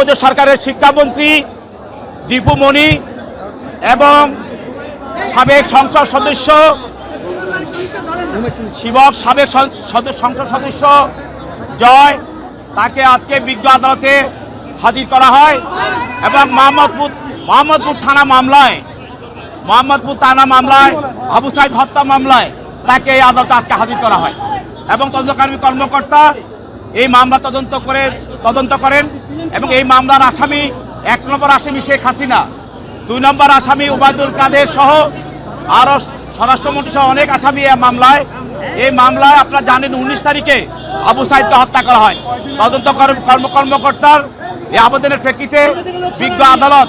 তত্ত্বাবধায়ক সরকারের শিক্ষামন্ত্রী দীপু মণি এবং সাবেক সংসদ সদস্য, শিবক সাবেক সংসদ সদস্য জয়, তাকে আজকে বিজ্ঞ আদালতে হাজির করা হয় এবং মোহাম্মদপুর মোহাম্মদপুর থানা মামলায় মোহাম্মদপুর থানা মামলায়, আবু সাইদ হত্যা মামলায় তাকে এই আদালতে আজকে হাজির করা হয়। এবং তদন্তকারী কর্মকর্তা এই মামলা তদন্ত করে, তদন্ত করেন। এবং এই মামলার আসামি এক নম্বর আসামি শেখ হাসিনা, দুই নম্বর আসামি উবায়দুল কাদের সহ আরও স্বরাষ্ট্রমন্ত্রী সহ অনেক আসামি এই মামলায়। এই মামলায় আপনারা জানেন উনিশ তারিখে আবু সাইদকে হত্যা করা হয়। তদন্ত কর্ম- কর্ম কর্মকর্তার এই আবেদনের প্রেক্ষিতে বিজ্ঞ আদালত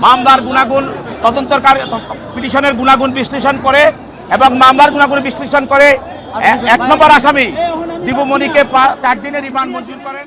মামলার গুণাগুণ তদন্তকারী পিটিশনের গুণাগুণ বিশ্লেষণ করে এবং মামলার গুণাগুণ বিশ্লেষণ করে এক নম্বর আসামি দিবুমণিকে পা- চার দিনের রিমান্ড মঞ্জুর করেন।